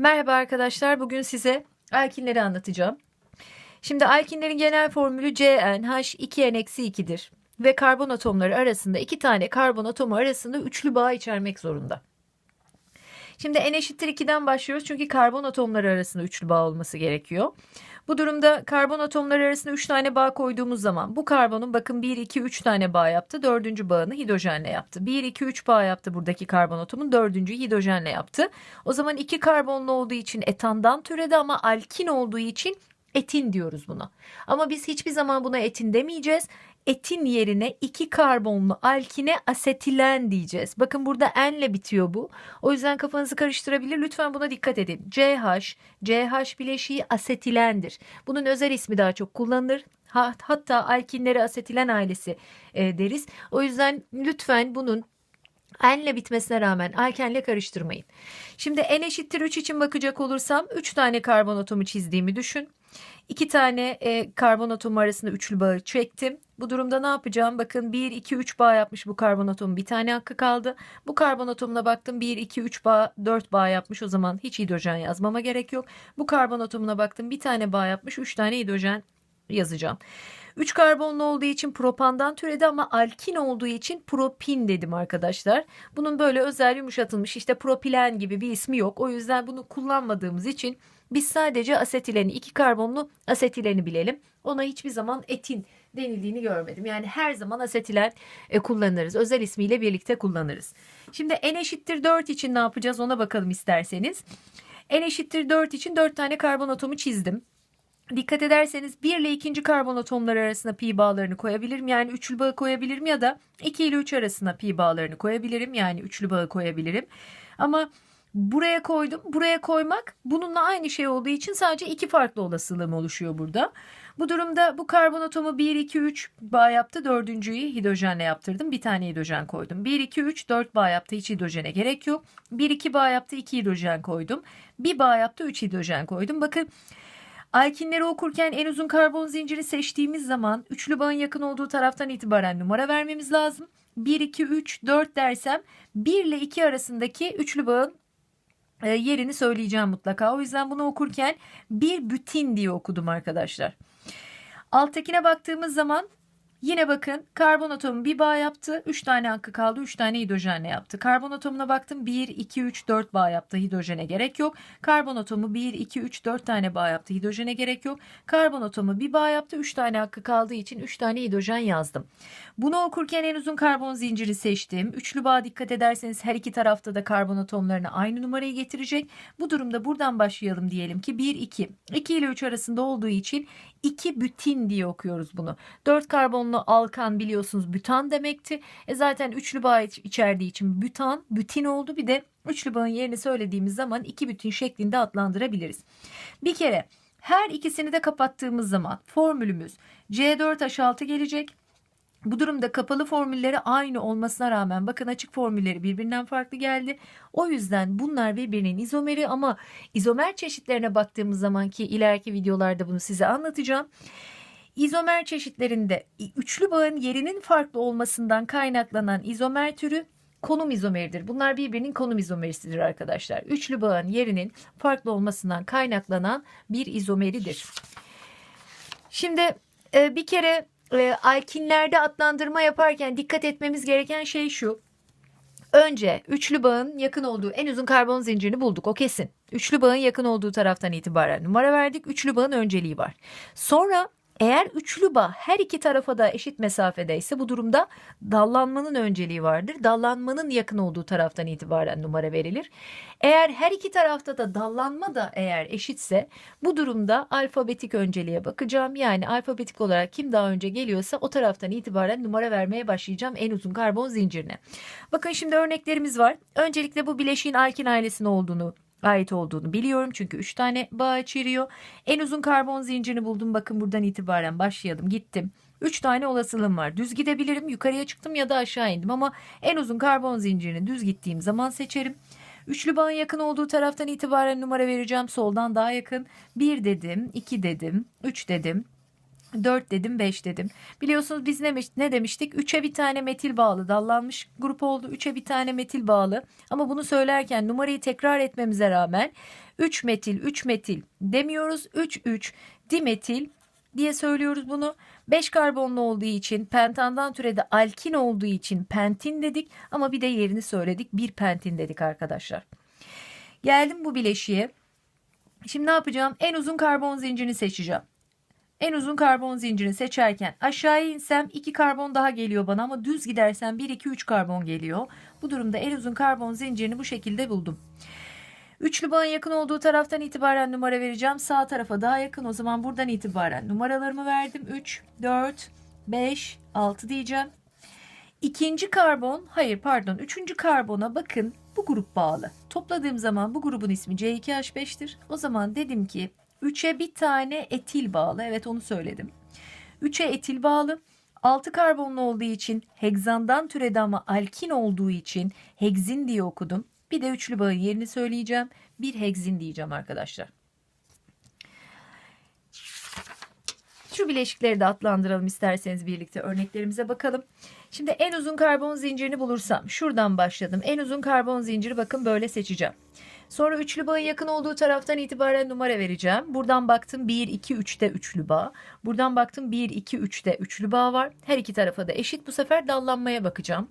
Merhaba arkadaşlar. Bugün size alkinleri anlatacağım. Şimdi alkinlerin genel formülü CnH2n-2'dir ve karbon atomları arasında iki tane karbon atomu arasında üçlü bağ içermek zorunda. Şimdi n eşittir 2'den başlıyoruz çünkü karbon atomları arasında üçlü bağ olması gerekiyor. Bu durumda karbon atomları arasında 3 tane bağ koyduğumuz zaman bu karbonun bakın 1, 2, 3 tane bağ yaptı. Dördüncü bağını hidrojenle yaptı. 1, 2, 3 bağ yaptı buradaki karbon atomun. Dördüncüyü hidrojenle yaptı. O zaman iki karbonlu olduğu için etandan türedi ama alkin olduğu için etin diyoruz buna. Ama biz hiçbir zaman buna etin demeyeceğiz. Etin yerine iki karbonlu alkine asetilen diyeceğiz. Bakın burada N'le bitiyor bu. O yüzden kafanızı karıştırabilir. Lütfen buna dikkat edin. CH, CH bileşiği asetilendir. Bunun özel ismi daha çok kullanılır. Ha- Hatta alkinleri asetilen ailesi e, deriz. O yüzden lütfen bunun N'le bitmesine rağmen alkenle karıştırmayın. Şimdi N eşittir 3 için bakacak olursam 3 tane karbon atomu çizdiğimi düşün. 2 tane e, karbon atomu arasında üçlü bağı çektim. Bu durumda ne yapacağım? Bakın 1, 2, 3 bağ yapmış bu karbon atomu. Bir tane hakkı kaldı. Bu karbon atomuna baktım 1, 2, 3 bağ, 4 bağ yapmış. O zaman hiç hidrojen yazmama gerek yok. Bu karbon atomuna baktım bir tane bağ yapmış. 3 tane hidrojen yazacağım. 3 karbonlu olduğu için propandan türedi ama alkin olduğu için propin dedim arkadaşlar. Bunun böyle özel yumuşatılmış işte propilen gibi bir ismi yok. O yüzden bunu kullanmadığımız için biz sadece asetileni, iki karbonlu asetileni bilelim. Ona hiçbir zaman etin denildiğini görmedim. Yani her zaman asetilen e, kullanırız. Özel ismiyle birlikte kullanırız. Şimdi n eşittir 4 için ne yapacağız ona bakalım isterseniz. n eşittir 4 için 4 tane karbon atomu çizdim. Dikkat ederseniz 1 ile 2. karbon atomları arasında pi bağlarını koyabilirim. Yani üçlü bağı koyabilirim ya da 2 ile 3 arasında pi bağlarını koyabilirim. Yani üçlü bağı koyabilirim. Ama buraya koydum. Buraya koymak bununla aynı şey olduğu için sadece iki farklı olasılığım oluşuyor burada. Bu durumda bu karbon atomu 1, 2, 3 bağ yaptı. Dördüncüyü hidrojenle yaptırdım. Bir tane hidrojen koydum. 1, 2, 3, 4 bağ yaptı. Hiç hidrojene gerek yok. 1, 2 bağ yaptı. 2 hidrojen koydum. Bir bağ yaptı. 3 hidrojen koydum. Bakın Alkinleri okurken en uzun karbon zinciri seçtiğimiz zaman üçlü bağın yakın olduğu taraftan itibaren numara vermemiz lazım. 1, 2, 3, 4 dersem 1 ile 2 arasındaki üçlü bağın yerini söyleyeceğim mutlaka. O yüzden bunu okurken bir bütün diye okudum arkadaşlar. Alttakine baktığımız zaman Yine bakın karbon atomu bir bağ yaptı. 3 tane hakkı kaldı. 3 tane hidrojenle yaptı. Karbon atomuna baktım. 1, 2, 3, 4 bağ yaptı. Hidrojene gerek yok. Karbon atomu 1, 2, 3, 4 tane bağ yaptı. Hidrojene gerek yok. Karbon atomu bir bağ yaptı. 3 tane hakkı kaldığı için 3 tane hidrojen yazdım. Bunu okurken en uzun karbon zinciri seçtim. Üçlü bağ dikkat ederseniz her iki tarafta da karbon atomlarına aynı numarayı getirecek. Bu durumda buradan başlayalım diyelim ki 1, 2. 2 ile 3 arasında olduğu için 2 bütün diye okuyoruz bunu. 4 karbonlu alkan biliyorsunuz bütan demekti. E zaten üçlü bağ iç- içerdiği için bütan, bütin oldu. Bir de üçlü bağın yerini söylediğimiz zaman iki bütün şeklinde adlandırabiliriz. Bir kere her ikisini de kapattığımız zaman formülümüz C4H6 gelecek. Bu durumda kapalı formülleri aynı olmasına rağmen bakın açık formülleri birbirinden farklı geldi. O yüzden bunlar birbirinin izomeri ama izomer çeşitlerine baktığımız zaman ki ileriki videolarda bunu size anlatacağım. İzomer çeşitlerinde üçlü bağın yerinin farklı olmasından kaynaklanan izomer türü konum izomeridir. Bunlar birbirinin konum izomerisidir arkadaşlar. Üçlü bağın yerinin farklı olmasından kaynaklanan bir izomeridir. Şimdi e, bir kere e, alkinlerde adlandırma yaparken dikkat etmemiz gereken şey şu. Önce üçlü bağın yakın olduğu en uzun karbon zincirini bulduk o kesin. Üçlü bağın yakın olduğu taraftan itibaren numara verdik. Üçlü bağın önceliği var. Sonra eğer üçlü bağ her iki tarafa da eşit mesafedeyse bu durumda dallanmanın önceliği vardır. Dallanmanın yakın olduğu taraftan itibaren numara verilir. Eğer her iki tarafta da dallanma da eğer eşitse bu durumda alfabetik önceliğe bakacağım. Yani alfabetik olarak kim daha önce geliyorsa o taraftan itibaren numara vermeye başlayacağım en uzun karbon zincirine. Bakın şimdi örneklerimiz var. Öncelikle bu bileşiğin alkin ailesine olduğunu ait olduğunu biliyorum. Çünkü 3 tane bağ içeriyor. En uzun karbon zincirini buldum. Bakın buradan itibaren başlayalım. Gittim. 3 tane olasılığım var. Düz gidebilirim. Yukarıya çıktım ya da aşağı indim ama en uzun karbon zincirini düz gittiğim zaman seçerim. Üçlü bağın yakın olduğu taraftan itibaren numara vereceğim. Soldan daha yakın. 1 dedim, 2 dedim, 3 dedim. 4 dedim 5 dedim. Biliyorsunuz biz ne, ne demiştik? 3'e bir tane metil bağlı dallanmış grup oldu. 3'e bir tane metil bağlı. Ama bunu söylerken numarayı tekrar etmemize rağmen 3 metil 3 metil demiyoruz. 3 3 dimetil diye söylüyoruz bunu. 5 karbonlu olduğu için pentandan türedi alkin olduğu için pentin dedik ama bir de yerini söyledik. Bir pentin dedik arkadaşlar. Geldim bu bileşiğe. Şimdi ne yapacağım? En uzun karbon zincirini seçeceğim. En uzun karbon zincirini seçerken aşağıya insem 2 karbon daha geliyor bana ama düz gidersem 1 2 3 karbon geliyor. Bu durumda en uzun karbon zincirini bu şekilde buldum. Üçlü bağın yakın olduğu taraftan itibaren numara vereceğim. Sağ tarafa daha yakın o zaman buradan itibaren numaralarımı verdim. 3, 4, 5, 6 diyeceğim. İkinci karbon, hayır pardon üçüncü karbona bakın bu grup bağlı. Topladığım zaman bu grubun ismi C2H5'tir. O zaman dedim ki 3'e bir tane etil bağlı. Evet onu söyledim. 3'e etil bağlı. 6 karbonlu olduğu için hegzandan türedi ama alkin olduğu için hegzin diye okudum. Bir de üçlü bağın yerini söyleyeceğim. Bir hegzin diyeceğim arkadaşlar. Şu bileşikleri de adlandıralım isterseniz birlikte örneklerimize bakalım. Şimdi en uzun karbon zincirini bulursam şuradan başladım. En uzun karbon zinciri bakın böyle seçeceğim. Sonra üçlü bağın yakın olduğu taraftan itibaren numara vereceğim. Buradan baktım 1, 2, 3'te üçlü bağ. Buradan baktım 1, 2, 3'te üçlü bağ var. Her iki tarafa da eşit. Bu sefer dallanmaya bakacağım.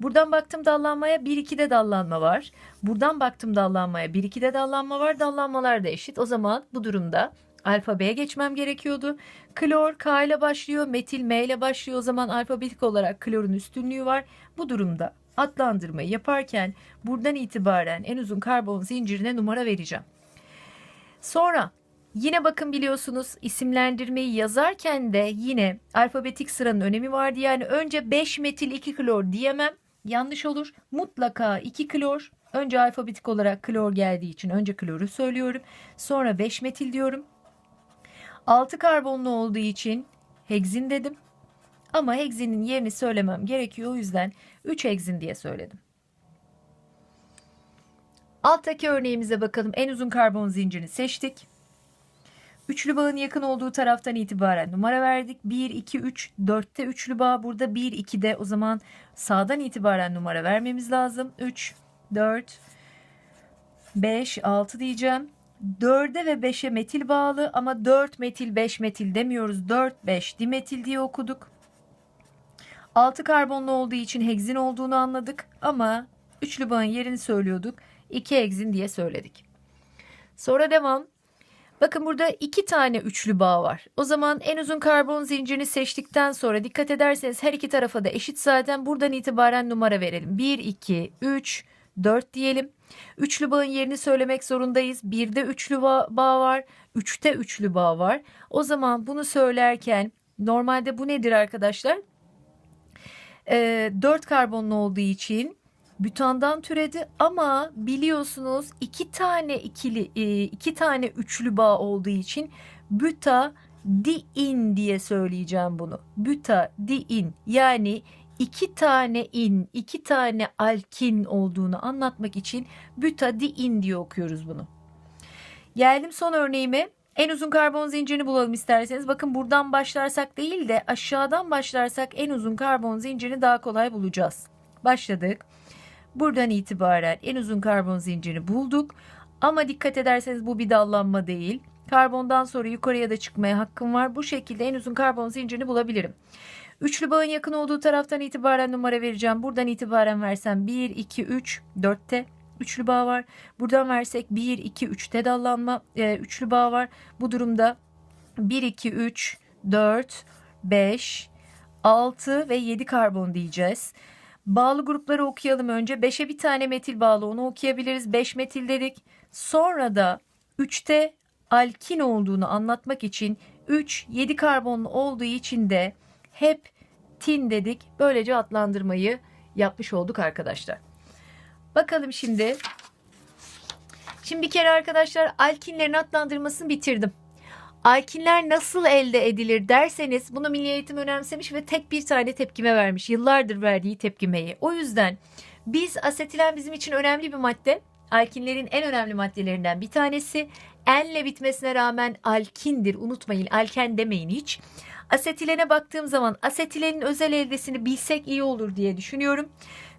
Buradan baktım dallanmaya 1, 2'de dallanma var. Buradan baktım dallanmaya 1, 2'de dallanma var. Dallanmalar da eşit. O zaman bu durumda alfabeye geçmem gerekiyordu. Klor K ile başlıyor, metil M ile başlıyor. O zaman alfabetik olarak klorun üstünlüğü var. Bu durumda adlandırmayı yaparken buradan itibaren en uzun karbon zincirine numara vereceğim. Sonra yine bakın biliyorsunuz isimlendirmeyi yazarken de yine alfabetik sıranın önemi vardı. Yani önce 5 metil 2 klor diyemem. Yanlış olur. Mutlaka 2 klor. Önce alfabetik olarak klor geldiği için önce kloru söylüyorum. Sonra 5 metil diyorum. 6 karbonlu olduğu için hegzin dedim. Ama hegzinin yerini söylemem gerekiyor. O yüzden 3 hegzin diye söyledim. Alttaki örneğimize bakalım. En uzun karbon zincirini seçtik. Üçlü bağın yakın olduğu taraftan itibaren numara verdik. 1, 2, 3, 4'te üçlü bağ. Burada 1, 2'de o zaman sağdan itibaren numara vermemiz lazım. 3, 4, 5, 6 diyeceğim. 4'e ve 5'e metil bağlı ama 4 metil 5 metil demiyoruz. 4 5 dimetil diye okuduk. 6 karbonlu olduğu için hegzin olduğunu anladık ama üçlü bağın yerini söylüyorduk. 2 hegzin diye söyledik. Sonra devam. Bakın burada iki tane üçlü bağ var. O zaman en uzun karbon zincirini seçtikten sonra dikkat ederseniz her iki tarafa da eşit zaten buradan itibaren numara verelim. 1, 2, 3, 4 diyelim. Üçlü bağın yerini söylemek zorundayız. Birde üçlü bağ, var. Üçte üçlü bağ var. O zaman bunu söylerken normalde bu nedir arkadaşlar? Ee, 4 karbonlu olduğu için bütandan türedi ama biliyorsunuz iki tane ikili e, iki tane üçlü bağ olduğu için büta diin diye söyleyeceğim bunu. Büta diin yani iki tane in, iki tane alkin olduğunu anlatmak için butadiin diye okuyoruz bunu. Geldim son örneğime. En uzun karbon zincirini bulalım isterseniz. Bakın buradan başlarsak değil de aşağıdan başlarsak en uzun karbon zincirini daha kolay bulacağız. Başladık. Buradan itibaren en uzun karbon zincirini bulduk. Ama dikkat ederseniz bu bir dallanma değil. Karbondan sonra yukarıya da çıkmaya hakkım var. Bu şekilde en uzun karbon zincirini bulabilirim. Üçlü bağın yakın olduğu taraftan itibaren numara vereceğim. Buradan itibaren versem 1, 2, 3, 4'te üçlü bağ var. Buradan versek 1, 2, 3'te dallanma e, üçlü bağ var. Bu durumda 1, 2, 3, 4, 5, 6 ve 7 karbon diyeceğiz. Bağlı grupları okuyalım önce. 5'e bir tane metil bağlı onu okuyabiliriz. 5 metil dedik. Sonra da 3'te alkin olduğunu anlatmak için 3 7 karbonlu olduğu için de hep tin dedik. Böylece adlandırmayı yapmış olduk arkadaşlar. Bakalım şimdi. Şimdi bir kere arkadaşlar alkinlerin adlandırmasını bitirdim. Alkinler nasıl elde edilir derseniz bunu Milli Eğitim önemsemiş ve tek bir tane tepkime vermiş. Yıllardır verdiği tepkimeyi. O yüzden biz asetilen bizim için önemli bir madde. Alkinlerin en önemli maddelerinden bir tanesi. enle bitmesine rağmen alkindir. Unutmayın alken demeyin hiç. Asetilene baktığım zaman asetilenin özel eldesini bilsek iyi olur diye düşünüyorum.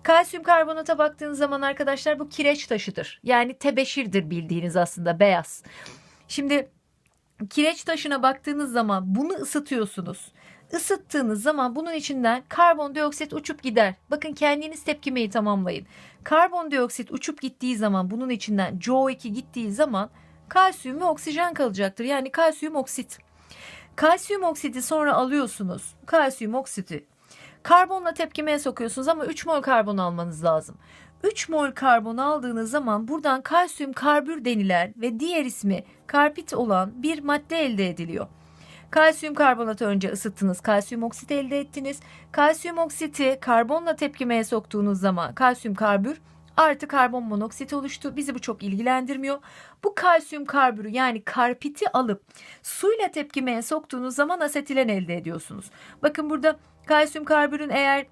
Kalsiyum karbonata baktığınız zaman arkadaşlar bu kireç taşıdır. Yani tebeşirdir bildiğiniz aslında beyaz. Şimdi kireç taşına baktığınız zaman bunu ısıtıyorsunuz. Isıttığınız zaman bunun içinden karbondioksit uçup gider. Bakın kendiniz tepkimeyi tamamlayın. Karbondioksit uçup gittiği zaman bunun içinden CO2 gittiği zaman kalsiyum ve oksijen kalacaktır. Yani kalsiyum oksit. Kalsiyum oksidi sonra alıyorsunuz. Kalsiyum oksiti karbonla tepkimeye sokuyorsunuz ama 3 mol karbon almanız lazım. 3 mol karbon aldığınız zaman buradan kalsiyum karbür denilen ve diğer ismi karpit olan bir madde elde ediliyor. Kalsiyum karbonatı önce ısıttınız, kalsiyum oksit elde ettiniz. Kalsiyum oksiti karbonla tepkimeye soktuğunuz zaman kalsiyum karbür artı karbon monoksit oluştu. Bizi bu çok ilgilendirmiyor. Bu kalsiyum karbürü yani karpiti alıp suyla tepkimeye soktuğunuz zaman asetilen elde ediyorsunuz. Bakın burada kalsiyum karbürün eğer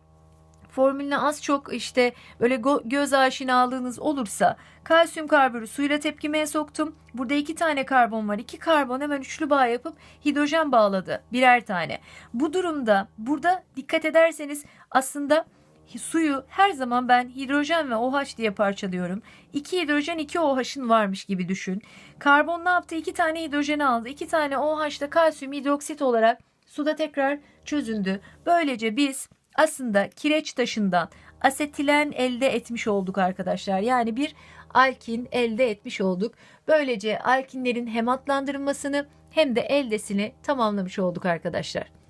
formülüne az çok işte böyle göz aşinalığınız olursa kalsiyum karbürü suyla tepkimeye soktum. Burada iki tane karbon var. İki karbon hemen üçlü bağ yapıp hidrojen bağladı birer tane. Bu durumda burada dikkat ederseniz aslında suyu her zaman ben hidrojen ve OH diye parçalıyorum. 2 hidrojen 2 OH'ın varmış gibi düşün. Karbon ne yaptı? 2 tane hidrojeni aldı. 2 tane OH da kalsiyum hidroksit olarak suda tekrar çözündü. Böylece biz aslında kireç taşından asetilen elde etmiş olduk arkadaşlar. Yani bir alkin elde etmiş olduk. Böylece alkinlerin hem adlandırılmasını hem de eldesini tamamlamış olduk arkadaşlar.